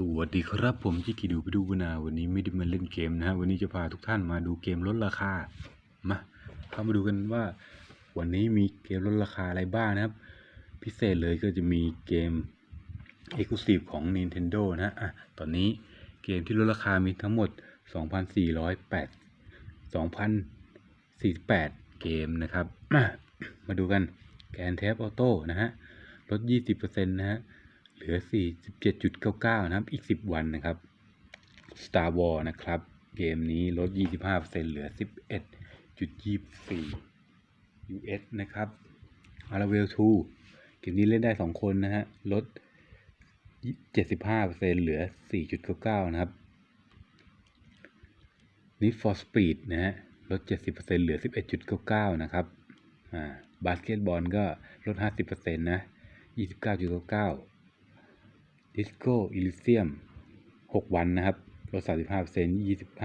สวัสดีครับผมที่กีดูไปดูนาวันนี้ไม่ได้มาเล่นเกมนะฮะวันนี้จะพาทุกท่านมาดูเกมลดราคามาเข้ามาดูกันว่า วันนี้มีเกมลดราคาอะไรบ้างนะครับ พิเศษเลยก็จะมีเกม Exclusive ของ Nintendo นะฮะอะตอนนี้เกมที่ลดราคามีทั้งหมด 2,408 2,048 เกมนะครับ มามาดูกันแกนเทปออโต้นะฮะลด 20%นะฮะ เหลือ 47.99 นะครับ อีก 10 วันนะครับ Star Wars นะครับ เกมนี้ลด 25%เหลือ 11.24 US นะครับ Aravel 2 เกมนี้เล่นได้ 2 คนนะฮะ ลด 75%เหลือ 4.99 นะครับ Need for Speed นะฮะ ลด 70%เหลือ 11.99 นะครับ อ่า บาสเกตบอลก็ลด 50%นะ 29.99 ดิสโก้อิลิเซียม 6 วันนะครับลด 35%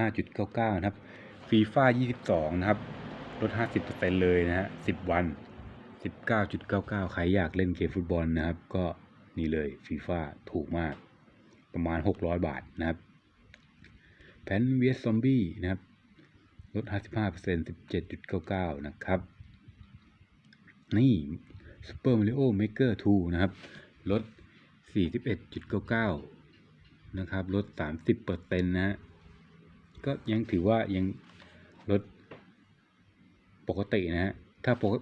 25.99 นะครับฟีฟ่า22 นะครับ ลด 50%เลยนะฮะ 10 วัน 19.99 ใครอยากเล่นเกมฟุตบอลนะครับ ก็นี่เลยฟีฟ่าถูกมาก ประมาณ 600 บาทนะครับ แพนเวียซอมบี้นะครับ ลด 55% 17.99 นะครับ นี่ Super Mario Maker 2นะครับ ลด 41.99 นะครับลด 30เปอร์เซ็นต์นะฮะก็ยังถือว่ายังลดปกตินะฮะถ้าปก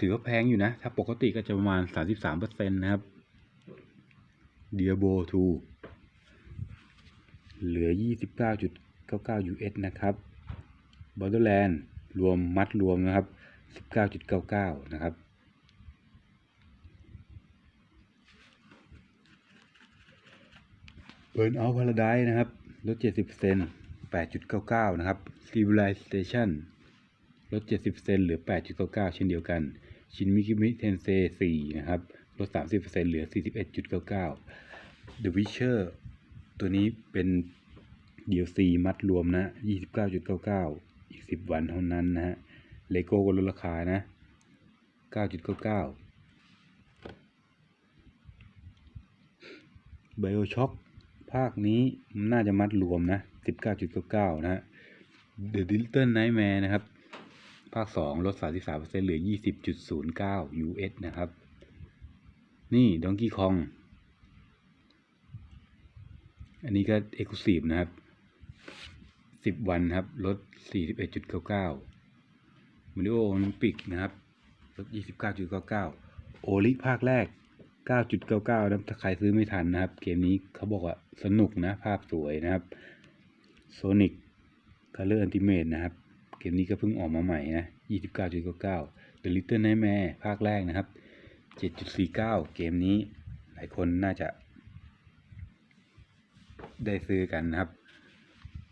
ถือว่าแพงอยู่นะ ถ้าปกติก็จะประมาณ 33เปอร์เซ็นต์นะครับ Diablo 2เหลือ 29.99 US นะครับ Borderland รวมมัดรวมนะครับ 19.99 นะครับ Burn Out Paradise นะครับลด70% 8.99นะครับ Civilization ลด70%เหลือ8.99เช่นเดียวกัน Shin Megami Tensei 4นะครับลด30%เหลือ41.99 The Witcher ตัวนี้เป็น DLC มัดรวมนะ29.99อีก10วันเท่านั้นนะฮะ Lego ก็ลดราคานะ9.99 Bioshock ภาคนี้น่าจะมัดรวมนะ 19.99 นะฮะ The Little Nightmare นะครับ ภาค 2 ลด 33%เหลือ 20.09 US นะครับ นี่ Donkey Kong อันนี้ก็ Exclusive นะครับ 10 วันครับ ลด 41.99 Mario Olympic นะครับ ลด 29.99 โอลิภาคแรก 9.99นะถ้าใครซื้อไม่ทันนะครับ เกมนี้เขาบอกว่าสนุกนะ ภาพสวยนะครับ Sonic Color Ultimate นะครับ เกมนี้ก็เพิ่งออกมาใหม่นะ 29.99 The Little Nightmare ภาคแรกนะครับ 7.49 เกมนี้หลายคนน่าจะได้ซื้อกันนะครับ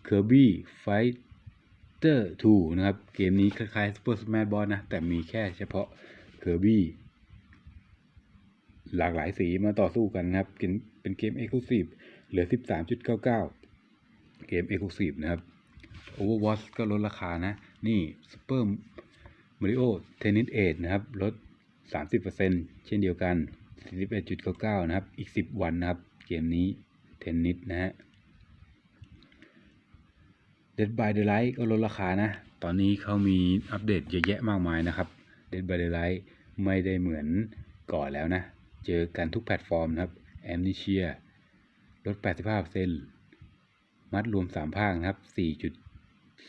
Kirby Fighter 2 นะครับ เกมนี้คล้ายๆ Super Smash Bros นะ แต่มีแค่เฉพาะ Kirby หลากหลายสีมาต่อสู้กันนะครับ เป็นเกม Exclusive เหลือ 13.99 เกม Exclusive นะครับ Overwatch ก็ลดราคานะ นี่ Super Mario Tennis 8นะครับ ลด 30%เช่นเดียวกัน 41.99 นะครับ อีก 10 วันนะครับ เกมนี้เทนนิสนะฮะ Dead by Daylight ก็ลดราคานะ ตอนนี้เขามีอัปเดตเยอะแยะมากมายนะครับ Dead by Daylight ไม่ได้เหมือนก่อนแล้วนะ เจอกันทุกแพลตฟอร์มนะครับ Amnesia ลด 85%มัดรวม 3 ภาคนะครับ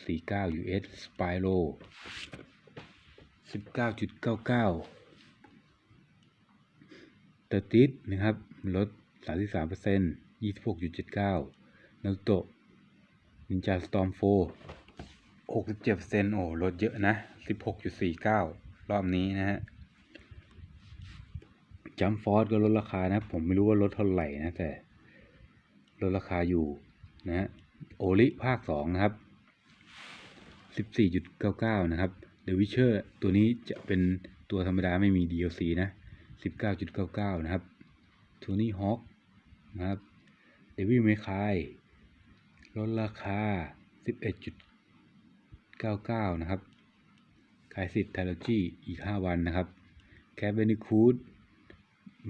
4.49 US Spyro 19.99เตอร์ติสนะครับ ลด 33% 26.79 นารูโตะนินจาสตอมโฟ67%โอ้ลดเยอะนะ 16.49 รอบนี้นะฮะ จัมฟอร์ดก็ลดราคานะ ผมไม่รู้ว่าลดเท่าไหร่นะ แต่ลดราคาอยู่นะโอลิภาค 2 นะครับ 14.99 นะครับ The Witcher ตัวนี้จะเป็นตัวธรรมดาไม่มี DLC นะ 19.99 นะครับ Tony Hawk นะครับ Devil May Cry ลดราคา 11.99 นะครับขายสิทธิ์ Trilogy อีก 5 วันนะครับ Cat Bandicoot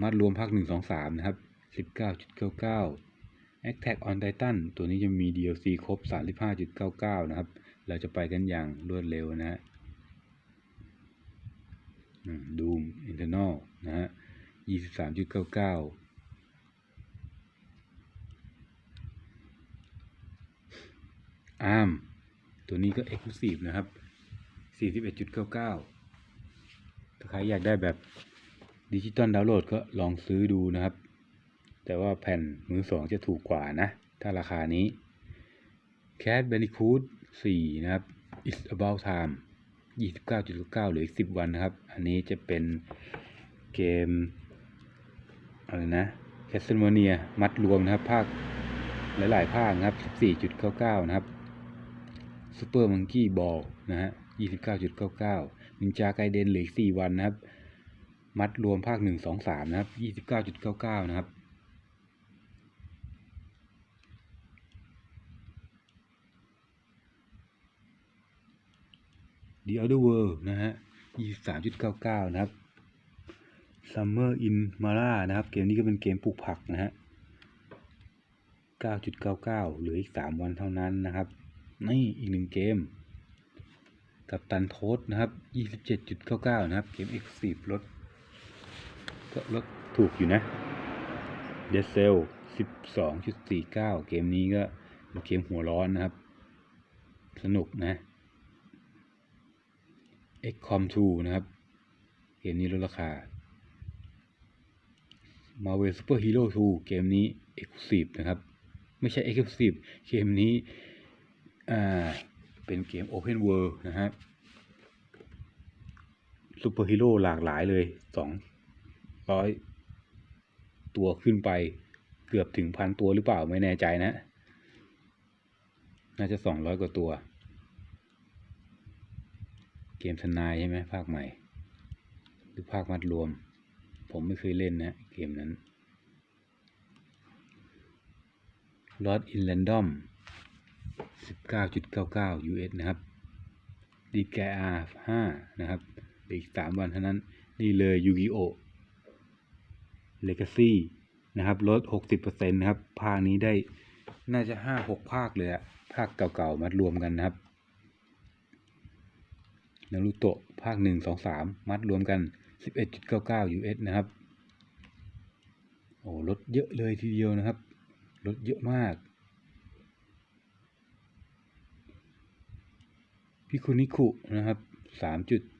มัดรวมภาค1 2 3 นะครับ 19.99 Attack on Titan ตัวนี้จะมี DLC ครบ 35.99 นะครับ เราจะไปกันอย่างรวดเร็วนะฮะ Doom Eternal นะฮะ 23.99 ARM ตัวนี้ก็ Exclusive นะครับ 41.99 ถ้าใครอยากได้แบบ ดิจิตอลดาวน์โหลดก็ลองซื้อดูนะครับ แต่ว่าแผ่นมือสองจะถูกกว่านะ ถ้าราคานี้ Cat Bandicoot 4 นะครับ It's About Time 29.99เหลืออีก 10 วันนะครับ อันนี้จะเป็นเกม อะไรนะ Castlevania มัดรวมนะครับ ภาค หลาย ๆ ภาคนะครับ 14.99 นะครับ Super Monkey Ball นะฮะ 29.99 Ninja Gaiden เหลืออีก 4 วันนะครับ มัดรวมภาคหนึ่งสองสามนะครับยี่สิบเก้าจุดเก้าเก้านะครับ The Other World นะฮะยี่สามจุดเก้าเก้านะครับ Summer in Mara นะครับ เกมนี้ก็เป็นเกมปลูกผักนะฮะเก้าจุดเก้าเก้าเหลืออีกสามวันเท่านั้นนะครับ นี่อีกหนึ่งเกมกับตันโทสนะครับยี่สิบเจ็ดจุดเก้าเก้านะครับ เกม Exclusive ลด ก็ลดถูกอยู่นะ Dead Cell 12.49เก้าเกมนี้ก็เกมหัวร้อนนะครับ สนุกนะ XCOM 2 นะครับ เกมนี้ลดราคา Marvel Super Hero 2 เกมนี้ Exclusive นะครับ ไม่ใช่ Exclusive เกมนี้ อ่า เป็นเกม Open World นะครับ Super Hero หลากหลายเลย 200ตัวขึ้นไปเกือบถึงพันตัวหรือเปล่าไม่แน่ใจนะ น่าจะ200กว่าตัว เกมทนายใช่ไหมภาคใหม่ หรือภาคมัดรวม ผมไม่เคยเล่นนะ เกมนั้น Lost in Random 19.99 US นะครับ DKR 5นะครับ อีก 3 วันเท่านั้น นี่เลย Yu-Gi-Oh! Legacy นะครับลด 60%นะครับ ภาคนี้ได้น่าจะ 5-6 ภาคเลยอะภาคเก่าๆมารวมกันนะครับนารูโตะภาค 1 2 3 มัดรวมกัน 11.99 US นะครับ โอ้ลดเยอะเลยทีเดียวนะครับ ลดเยอะมาก พิคุนิคุนะครับ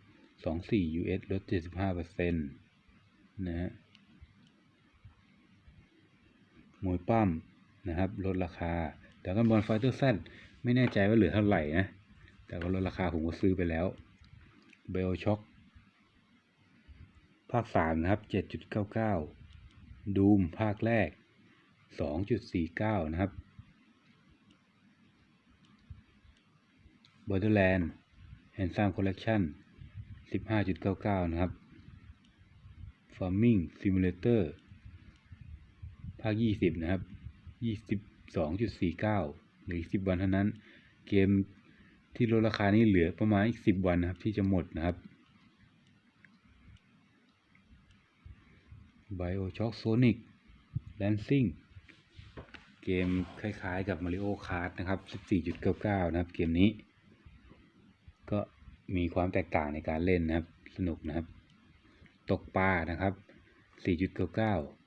3.24 US ลด 75%นะฮะ มวยปั้มนะครับลดราคาแต่กันบอลไฟเตอร์แซไม่แน่ใจว่าเหลือเท่าไหร่นะ แต่ก็ลดราคาผมก็ซื้อไปแล้วเบลช็อคภาคสามนะครับ7.99ดูมภาคแรก2.49นะครับ Borderland Handsome Collection 15.99นะครับ Farming Simulator ภาค 20 นะครับ 22.49เหลือ10 วันเท่านั้น เกมที่ลดราคานี้เหลือประมาณอีก 10 วันนะครับ ที่จะหมดนะครับ BioShock Sonic Dancing เกมคล้ายๆกับ Mario Kart นะครับ 14.99 นะครับ เกมนี้ ก็มีความแตกต่างในการเล่นนะครับ สนุกนะครับ ตกปลานะครับ 4.99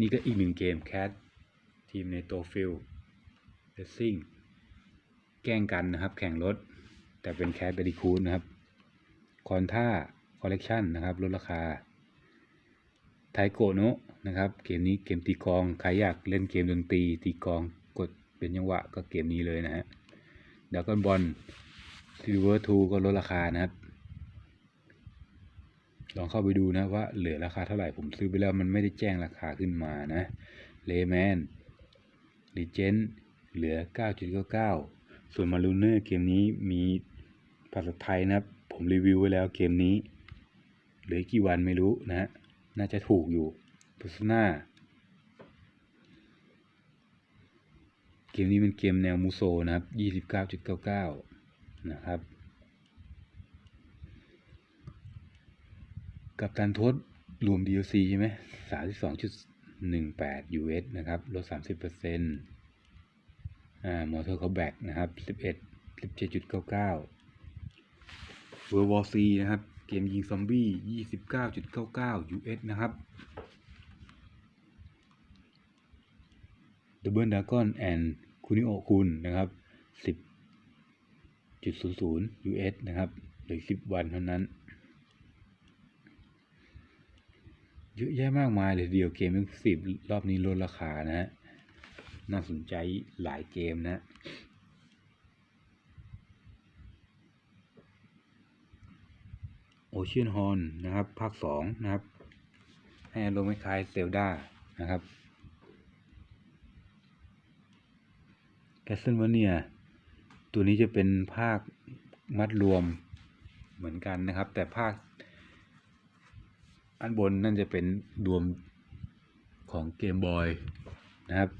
นี่ก็อีกหนึ่งเกมแคททีมในโตฟิลเรซซิ่งแกล้งกันนะครับ แข่งรถ แต่เป็นแคทเบดิคูดนะครับ คอนท่าคอลเลกชันนะครับลดราคา ไทโกโนะนะครับ เกมนี้เกมตีกอง ใครอยากเล่นเกมดนตรีตีกองกดเป็นจังหวะก็เกมนี้เลยนะฮะดากอนบอลซิลเวอร์ทูก็ลดราคานะครับ ลองเข้าไปดูนะว่าเหลือราคาเท่าไหร่ผมซื้อไปแล้วมันไม่ได้แจ้งราคาขึ้นมานะเลแมนลีเจนเหลือ 9.99 ส่วนมาลูเนอร์เกมนี้มีภาษาไทยนะครับผมรีวิวไว้แล้วเกมนี้ เหลือกี่วันไม่รู้นะฮะน่าจะถูกอยู่ Persona เกมนี้เป็นเกมแนวมูโซนะครับ 29.99 นะครับ กับการทดรวม BOC ใช่ไหมสามสิบสองจุดหนึ่งแปด US นะครับ ลดสามสิบเปอร์เซ็นต์อ่ามอเตอร์เขาแบกนะครับสิบเอ็ดสิบเจ็ดจุดเก้าเก้าเวอร์วอซีนะครับ เกมยิงซอมบี้ยี่สิบเก้าจุดเก้าเก้า US นะครับดับเบิลดากอนแอนด์คุนิโอคุนนะครับสิบจุดศูนย์ศูนย์ US นะครับเหลือสิบวันเท่านั้น เยอะแยะมากมายเลยเดียวเกม e x c l u s i v e รอบนี้ลดราคานะฮะ น่าสนใจหลายเกมนะ Ocean Horn นนะครับ ภาค2นะครับ ให้อารมณ์คล้ายเซลดานะครับ Castlevania ตัวนี้จะเป็นภาคมัดรวมเหมือนกันนะครับ แต่ภาค อันบนนั่นจะเป็นรวมของเกมบอยนะครับ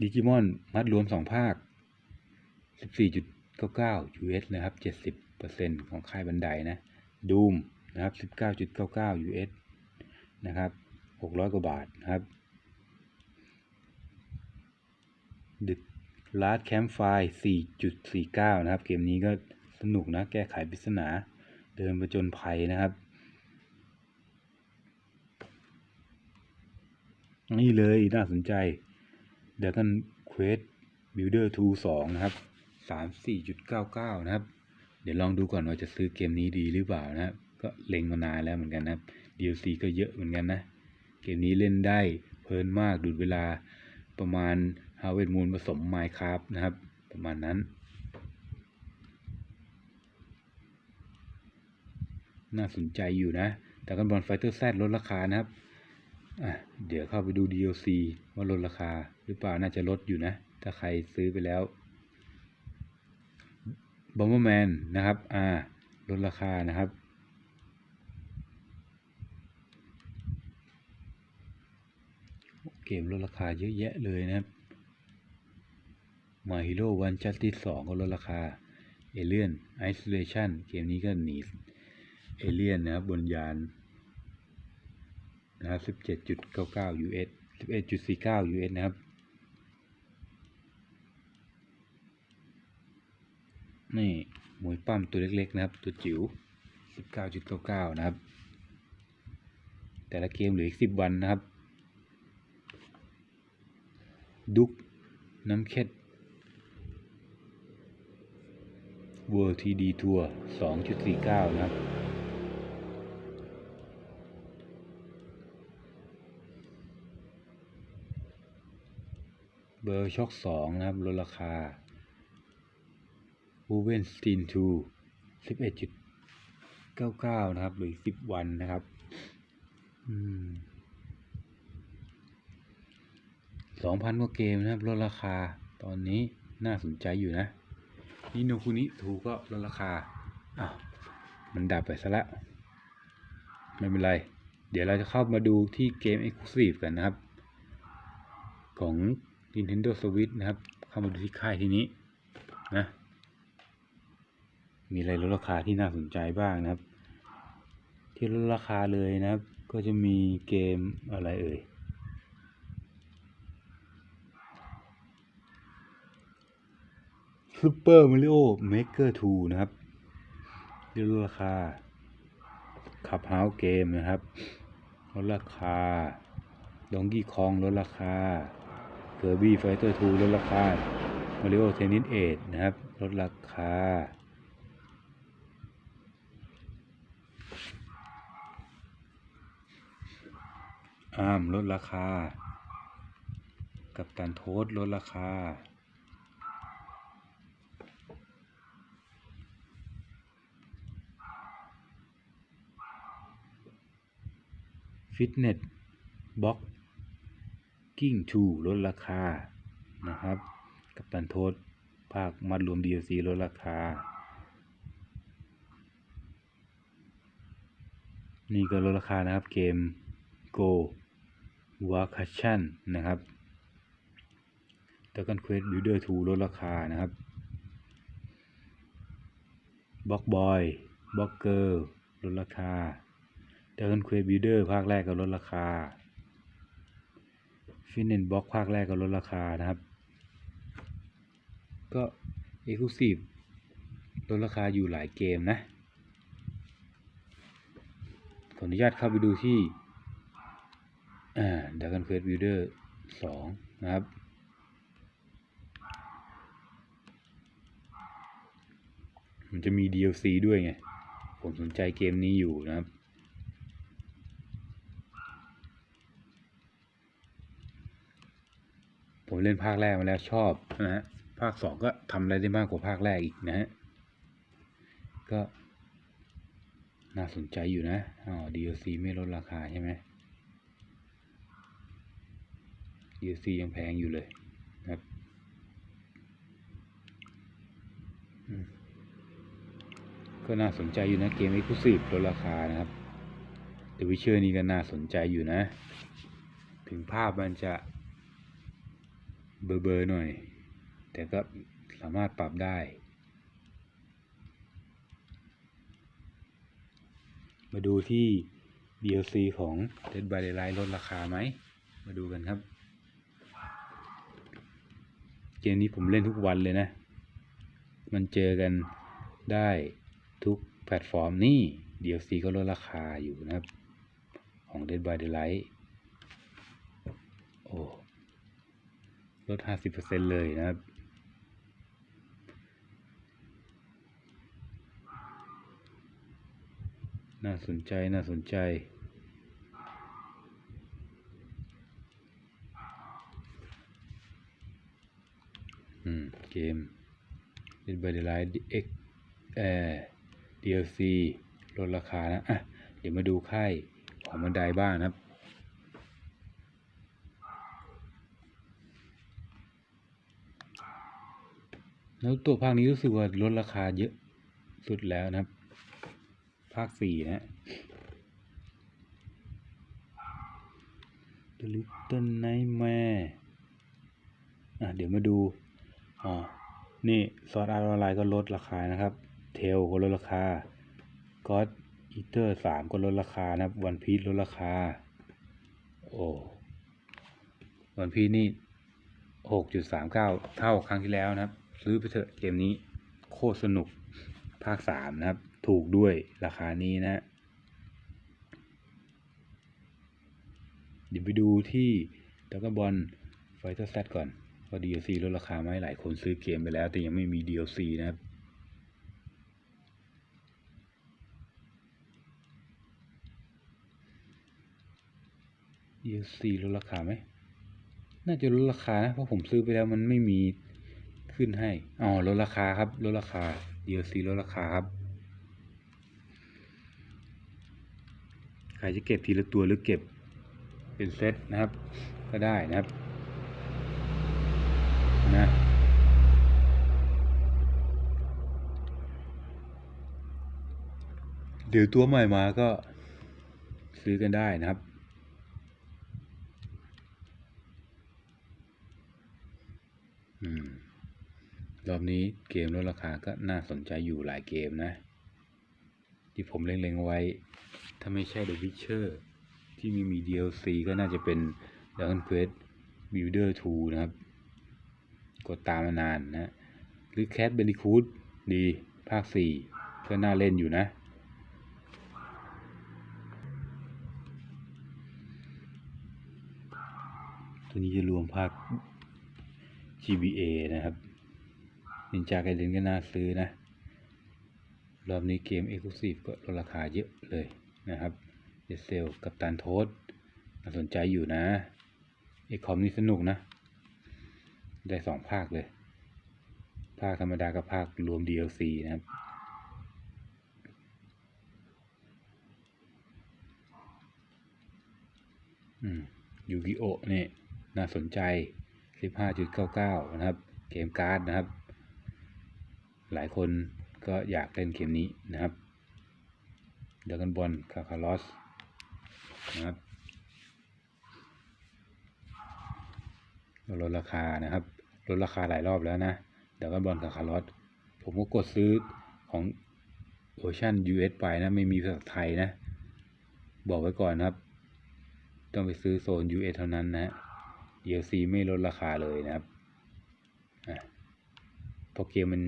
ดิจิมอนมัดรวมสองภาค 14.99 US นะครับ 70%ของค่ายบันไดนะดูมนะครับ 19.99 US นะครับ 600 กว่าบาทนะครับ The Last Campfire 4.49 นะครับ เกมนี้ก็สนุกนะ แก้ไขปริศนา เดินไปจนภัยนะครับ นี่เลยน่าสนใจ Dragon Quest Builder 2 2นะครับ34.99นะครับ เดี๋ยวลองดูก่อนว่าจะซื้อเกมนี้ดีหรือเปล่านะครับ ก็เล็งมานานแล้วเหมือนกันนะครับ DLC ก็เยอะเหมือนกันนะ เกมนี้เล่นได้เพลินมากดูดเวลาประมาณ Harvest Moon ผสม Minecraft นะครับ ประมาณนั้น น่าสนใจอยู่นะแต่กันบอลไฟเตอร์แซดลดราคานะครับอะเดี๋ยวเข้าไปดู DLC ว่าลดราคาหรือเปล่าน่าจะลดอยู่นะ ถ้าใครซื้อไปแล้ว Bomberman นนะครับ อ่า ลดราคานะครับ เกมลดราคาเยอะแยะเลยนะครับ My Hero One Justice 2ก็ลดราคา Alien Isolation เกมนี้ก็หนี เอเลียนนะครับบนยานนะครับ17.99 US 11.49 US นะครับ นี่มวยปั้มตัวเล็กๆนะครับ ตัวจิ๋ว19.99นะครับ แต่ละเกมเหลืออีก10วันนะครับ ดุกน้ำเค็ด World TD Tour 2.49นะครับ เบอร์ช็อกสองนะครับลดราคา w o v e n s t e e n 2 11.99นะครับหลืออีก10วันนะครับสอืม2,000กว่าเกมนะครับลดราคาตอนนี้น่าสนใจอยู่นะนี่โนคุนิทูก็ลดราคาอ้าวมันดับไปซะแล้วไม่เป็นไร เดี๋ยวเราจะเข้ามาดูที่เกม Exclusive กันนะครับ ของ Nintendo Switch นะครับ เข้ามาดูที่ค่ายที่นี้นะ มีอะไรลดราคาที่น่าสนใจบ้างนะครับ ที่ลดราคาเลยนะครับ ก็จะมีเกมอะไรเอ่ย Super Mario Maker 2 นะครับลดราคาขับเฮาส์เกมนะครับลดราคา Donkey Kong ลดราคา Kirby Fighter 2ลดราคา Mario Tennis 8นะครับลดราคาอาร์มลดราคา กับตันโทษลดราคา ฟิตเนสบ็อก กิ้ง2ลดราคา นะครับ กับตันโทษภาคมัดรวม DLC ลดราคา นี่ก็ลดราคานะครับ เกม Go Vacation นะครับ Dragon Quest Builder 2ลดราคานะครับ Block Boy Block Girl ลดราคา Dragon Quest Builder ภาคแรกก็ลดราคา f i n a n Box ภาคแรกก็ลดราคานะครับ ก็ Exclusive ลดราคาอยู่หลายเกมนะ ขออนุญาตเข้าไปดูที่อ่า Dragon Quest Builder 2นะครับ มันจะมี DLC ด้วยไง ผมสนใจเกมนี้อยู่นะครับ ผมเล่นภาคแรกมาแล้วชอบนะฮะภาคสองก็ทำอะไรได้มากกว่าภาคแรกอีกนะฮะก็น่าสนใจอยู่นะอ๋อ DLC ไม่ลดราคาใช่ไหม DLC ยังแพงอยู่เลยนะครับก็น่าสนใจอยู่นะเกม Exclusive ลดราคานะครับ The Witcher นี่ก็น่าสนใจอยู่นะ ถึงภาพมันจะ เบอร์ๆหน่อย แต่ก็สามารถปรับได้ มาดูที่ DLC ของ Dead by Daylight ลดราคาไหม มาดูกันครับ เกมนี้ผมเล่นทุกวันเลยนะ มันเจอกันได้ทุกแพลตฟอร์มนี่ DLC ก็ลดราคาอยู่นะครับ ของ Dead by Daylight โอ้ ลด 50%เลยนะครับ น่าสนใจ น่าสนใจ อืม เกม Dead by Daylight X เอ่อ DLC ลดราคานะ อะ เดี๋ยวมาดูค่ายของบันไดบ้างนะครับ แล้วตัวภาคนี้รู้สึกว่าลดราคาเยอะสุดแล้วนะครับ ภาคสี่นะฮะ The Little Nightmare อะเดี๋ยวมาดูอ๋อนี่ซอสอาร์ออนไลน์ก็ลดราคานะครับ เทลก็ลดราคา God Eater สามก็ลดราคานะครับ วันพี e ลดราคา โอ้วันพี e นี่หกจุดสามเก้าเท่าครั้งที่แล้วนะครับ ซื้อไปเถอะเกมนี้โคตรสนุกภาคสามนะครับ ถูกด้วยราคานี้นะ เดี๋ยวไปดูที่ดักบอลไฟเตอร์แซก่อนว่า DLC ลดราคาไหมหลายคนซื้อเกมไปแล้ว แต่ยังไม่มี DLC นะครับ DLC ลดราคาไหม น่าจะลดราคานะ เพราะผมซื้อไปแล้วมันไม่มี ขึ้นให้อ๋อลดราคาครับลดราคา DLC ลดราคาครับใครจะเก็บทีละตัวหรือเก็บเป็นเซตนะครับ ก็ได้นะครับนะเดี๋ยวตัวใหม่มาก็ซื้อกันได้นะครับ อืม ร อบนี้เกมลดราคาก็น่าสนใจอยู่หลายเกมนะ ที่ผมเล็งๆไว้ ถ้าไม่ใช่ The Witcher ที่มีมี DLC ก็น่าจะเป็น Dragon Quest Builder 2 นะครับ กดตามมานานนะ หรือ Cat Bandicoot ดีภาค 4 ก็น่าเล่นอยู่นะ ตัวนี้จะรวมภาค GBA นะครับ นินจาไกเดนก็น่าซื้อนะ รอบนี้เกม Exclusive ก็ลดราคาเยอะเลยนะครับเดเซลกับตันโทสน่าสนใจอยู่นะเอคอมนี่สนุกนะ ได้สองภาคเลย ภาคธรรมดากับภาครวม DLC นะครับอืมยูกิโอนี่น่าสนใจ 15.99 นะครับ เกมการ์ดนะครับ หลายคนก็อยากเล่นเกมนี้นะครับเดกันบอลคาคาลอสนะครับลดราคานะครับลดราคาหลายรอบแล้วนะเดกันบอลคาคาลอสผมก็กดซื้อของเวอร์ชัน US ไปนะ ไม่มีภาษาไทยนะ บอกไว้ก่อนนะครับ ต้องไปซื้อโซน US เท่านั้นนะ DLC ไม่ลดราคาเลยนะครับเพราะเกมมัน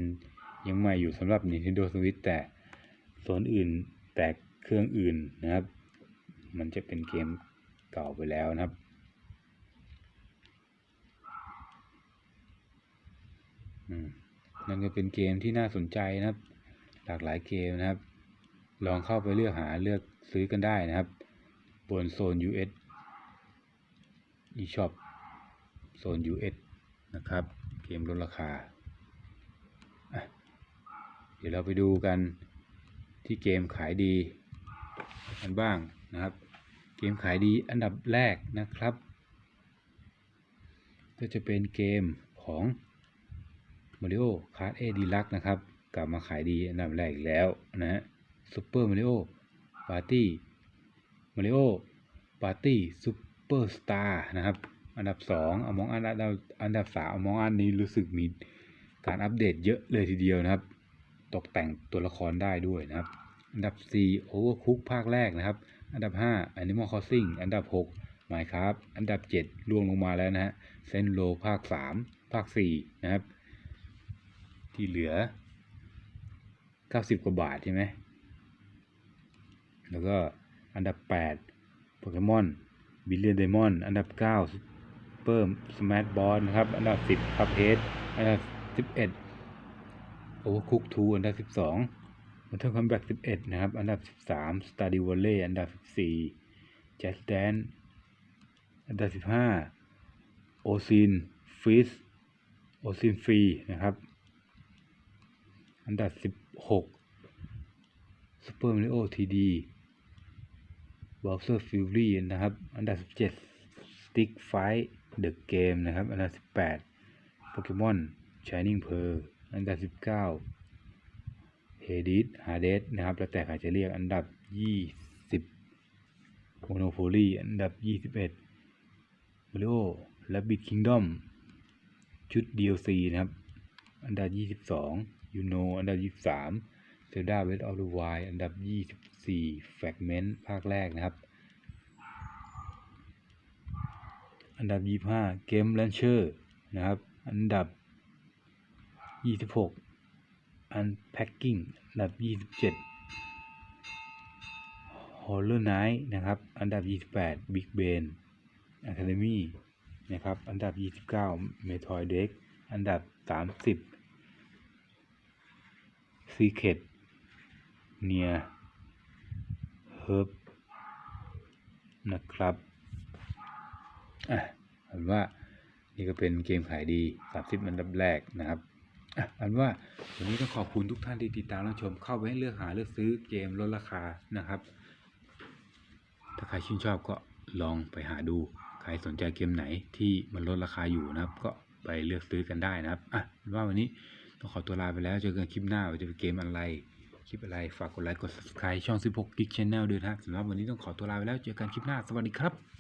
ยังใหม่อยู่สำหรับ Nintendo Switch แต่โซนอื่นแต่เครื่องอื่นนะครับ มันจะเป็นเกมเก่าไปแล้วนะครับอืมนั่นก็เป็นเกมที่น่าสนใจนะครับ หลากหลายเกมนะครับ ลองเข้าไปเลือกหาเลือกซื้อกันได้นะครับ บนโซน US eShop โซน US นะครับ เกมลดราคา ดี๋ยวเราไปดูกันที่เกมขายดีกันบ้างนะครับ เกมขายดีอันดับแรกนะครับก็จะเป็นเกมของ Mario Kart 8 Deluxe นะครับ กลับมาขายดีอันดับแรกอีกแล้วนะฮะ Super Mario Party Mario Party Super Star นะครับ อันดับ2 Among Us อันดับอันดับ3 Among Us นี้รู้สึกมีการอัปเดตเยอะเลยทีเดียวนะครับ ตกแต่งตัวละครได้ด้วยนะครับ อันดับ 4 Overcook ภาคแรกนะครับ อันดับ 5 Animal Crossing อันดับ 6 Minecraft อันดับ 7 ล่วงลงมาแล้วนะฮะ s e n l o ภาค 3 ภาค 4 นะครับ ที่เหลือ 90 กว่าบาทใช่ไหมแล้วก็อันดับ 8 โปเกมอนบิลเลียนเดมอนอันดับ 9เพิ่มสมาร์ทบอลนะครับ อันดับ 10คัพเฮดอันดับ 11 โอเวอร์คุกทูอันดับสิบสองมันเท่ากับแบ็กสิบเอ็ดนะครับ อันดับสิบสามสตาร์ดิวอเล่อันดับสิบสี่เจสแดนอันดับสิบห้าโอซินฟิสโอซินฟรีนะครับ อันดับสิบหกซูเปอร์มาริโอทีดีบอลเซอร์ฟิวรี่นะครับ อันดับสิบเจ็ดสติ๊กไฟเดอะเกมนะครับ อันดับสิบแปดโปเกมอนชายนิ่งเพอร์ อันดับ 19เฮดิสฮาเดสนะครับ แล้วแต่ใครจะเรียกอันดับ 20โมโนโพลีอันดับ 21บริโอและบิทคิงดอมชุด DLC นะครับ อันดับ 22ยูโนอันดับ 23เซลดาเวสออลูไวอันดับ 24แฟกเมนต์ภาคแรกนะครับ อันดับ 25เกมแลนเชอร์นะครับ อันดับ 26 Unpacking อันดับ27 Horror Night นะครับ อันดับ28 Big Ben Academy นะครับ อันดับ29 Metroid Dread อันดับ30 Secret Near Herb นะครับ อะอันว่านี่ก็เป็นเกมขายดี 30 อันดับแรกนะครับ อะอันว่าวันนี้ต้องขอบคุณทุกท่านที่ติดตามรับชมเข้าไปให้เลือกหาเลือกซื้อเกมลดราคานะครับ ถ้าใครชื่นชอบก็ลองไปหาดูใครสนใจเกมไหนที่มันลดราคาอยู่นะครับ ก็ไปเลือกซื้อกันได้นะครับอะว่าวันนี้ต้องขอตัวลาไปแล้วเจอกันคลิปหน้าว่าจะเป็นเกมอะไรคลิปอะไรฝากกดไลค์กด subscribe ช่อง 16 Geek Channel ด้วยนะครับสำหรับวันนี้ต้องขอตัวลาไปแล้วเจอกันคลิปหน้าสวัสดีครับ